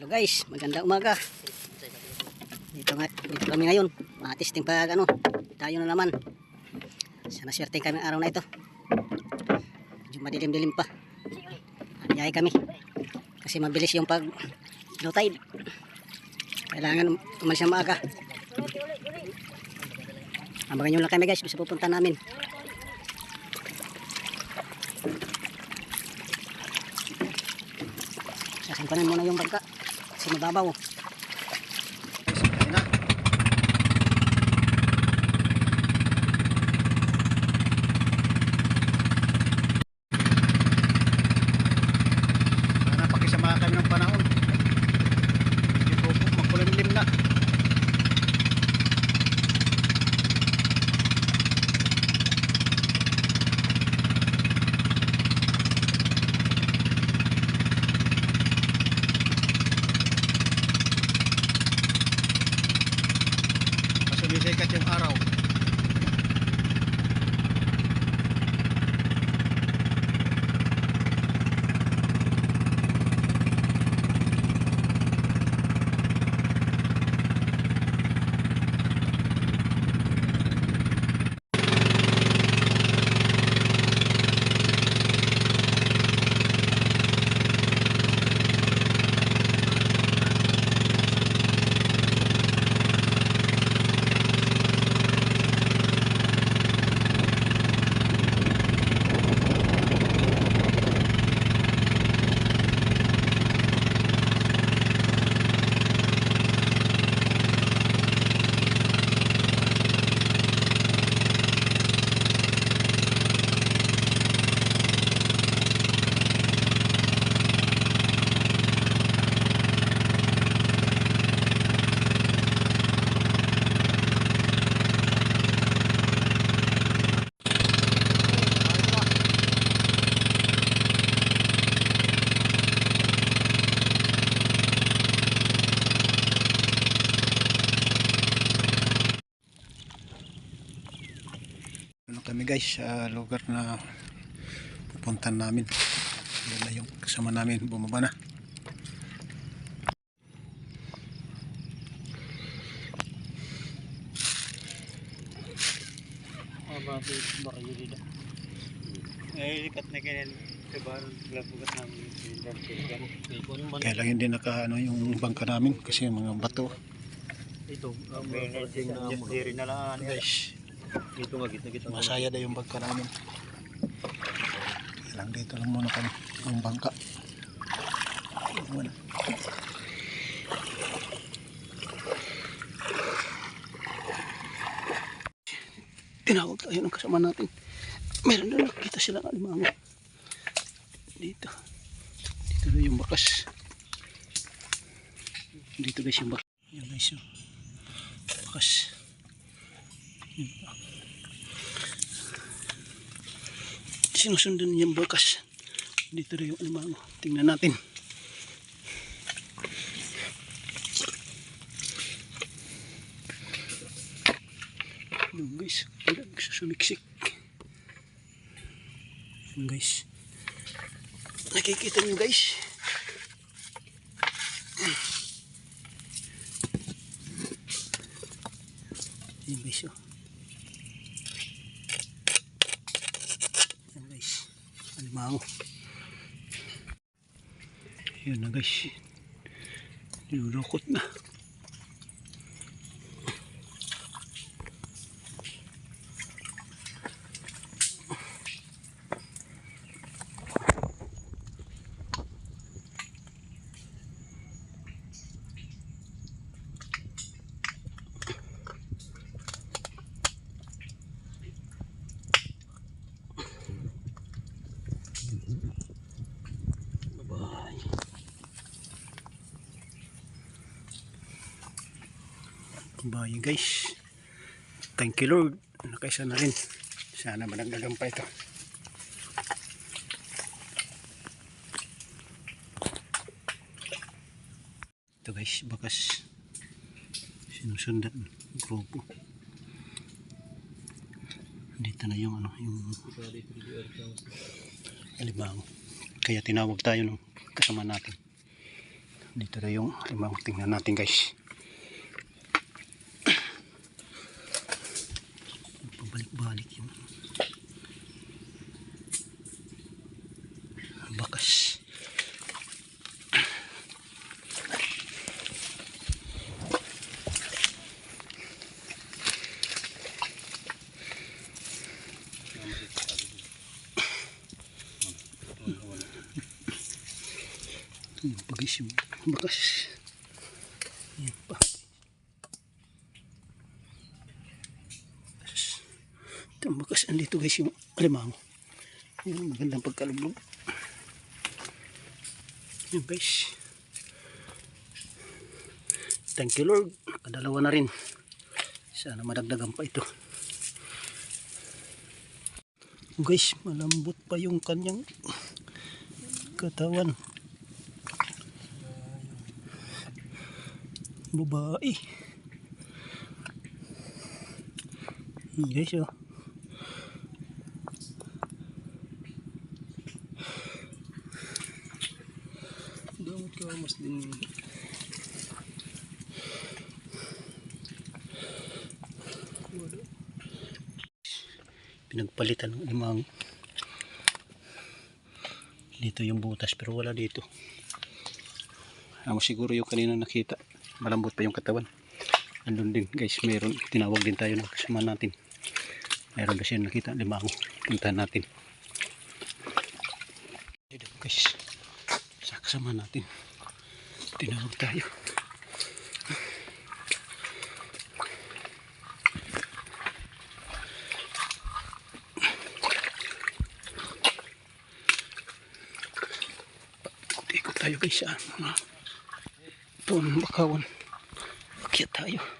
Hello guys, magandang umaga. Dito nga, dito kami ngayon. Matisting pag ano, tayo na naman. Sana swerte kami araw na ito. Medyo madilim-dilim pa. Anyahay kami. Kasi mabilis yung pag low tide. Kailangan umalis na maaga. Amagan nyo lang kami guys, sa pupunta namin. Sasimpan muna yung bangka. Kasi mababaw. Sana pakisamahan kami ng panahon. Masumisikat yung araw. Ano kami guys sa lugar na pupuntan namin. Yan na yung kasama namin bumaba na. Nalilipat na ganyan. Kabahan, labugat namin. Kaya lang hindi naka ano yung bangka namin kasi yung mga bato. Ito, ang mga na na lang. Guys, Dito nga, gitna-gitna. masaya na yung bangka namin. Kaya lang dito lang muna kami yung bangka. Muna. Tinawag tayo ng kasama natin. Meron na nakita sila ng alimango. Dito. Dito na yung bakas. Dito guys yung bakas. Yan guys yung bakas. Sinusundan niya yung bakas. Dito na yung alimango. Tingnan natin. Yun guys, wala nagsusumiksik. Yun guys. Nakikita niyo guys. Yun guys oh. Yan guys. Alimango. Yun na guys. Nilulukot na. Bye guys. Thank you Lord. Nakaisa na rin. Sana managdagan pa ito. Ito guys, bakas sinusundan grupo. Dito na yung ano, yung alimango. Kaya tinawag tayo ng kasama natin. Dito na yung limang. Tingnan natin guys. Pabalik-balik yung bakas. Yung pagis yung bakas. Yan pa. Ito ang bakas. Andito guys yung alimango. Yan, magandang pagkalublog. Yan guys. Thank you Lord. Nakadalawa na rin. Sana madagdagan pa ito. Guys, malambot pa yung kanyang katawan. Babae. Guys, oh. Damot ka mas din. Wala. Pinagpalitan ng limang dito yung butas pero wala dito. Amo siguro yung kanina nakita. Malambot pa yung katawan. Andun din guys, meron. Tinawag din tayo ng kasama natin. Meron ba siya nakita? Limango. Puntahan natin. Ayun guys. Sa kasama natin. Tinawag tayo. Ikot tayo guys sa mga ng bakawan. Akyat tayo.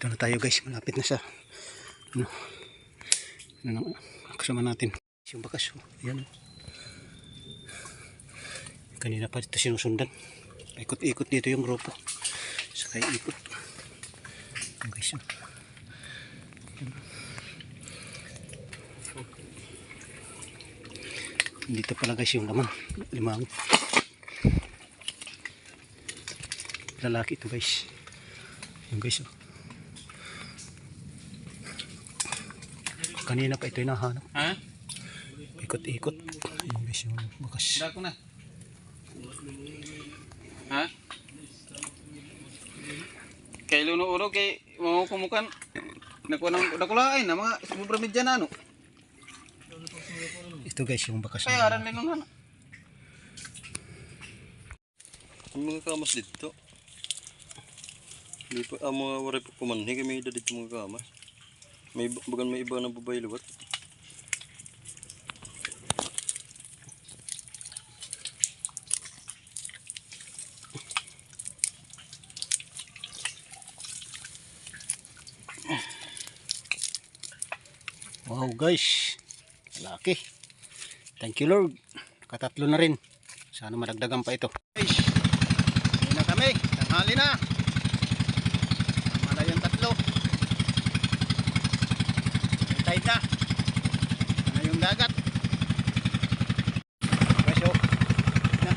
Dito na tayo guys. Malapit na sa ano, ano nang kasama natin. Yung bakas. Oh. Yan. Kanina pa dito sinusundan. Ikot-ikot dito yung grupo. Sakay ikot. Guys. oh. Dito pala guys yung laman. Limang. Lalaki ito guys. Yung guys oh. Kanina pa ito hinahanap. Ha? Ikot-ikot. Yung guys yung bakas. Dako na. Ha? Kay luno uno kay mo kumukan. Nakuha ng nakulain na mga sobra medya na ano. Ito guys yung bakas. Kaya aran din nung Ang mga kamas dito. Hindi pa, ang mga waray pa kumanhi kami dito mga kamas. May bagan may iba na babae luwat. Wow guys. Laki. Thank you Lord. Katatlo na rin. Sana madagdagan pa ito. Guys. Na kami. Tanghali na. Tama na yung tatlo. Tide na. Ano yung dagat. Guys oh. Yan.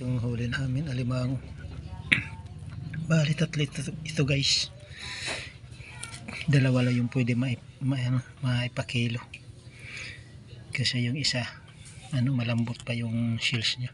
Yung huli namin, alimango. Bali, tatlo ito, ito guys. Dalawa lang yung pwede ma, ma, ano, maipakilo. Kasi yung isa, ano, malambot pa yung shells niya.